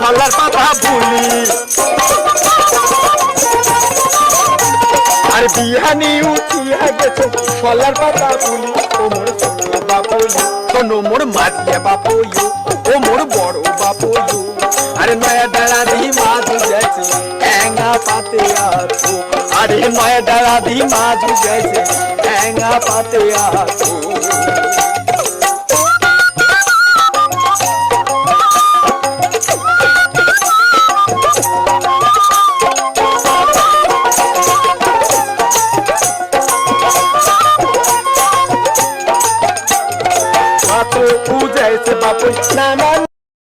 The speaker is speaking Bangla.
সলার পাতা ভুলি আর বিহানি উঠিয়া গেছে সলার পাতা বলি ও মোর ছোট বাপইও শোনো মোর মাঝিয়া বাপইও ও মোর বড় বাপইও আরে নয়া ডালা দি মাছ যাইছে এঙ্গা পাতে আছো। আরে নয়া ডালা দি মাছ যাইছে এঙ্গা পাতে আছো। बापू पूजैसे बापू नाना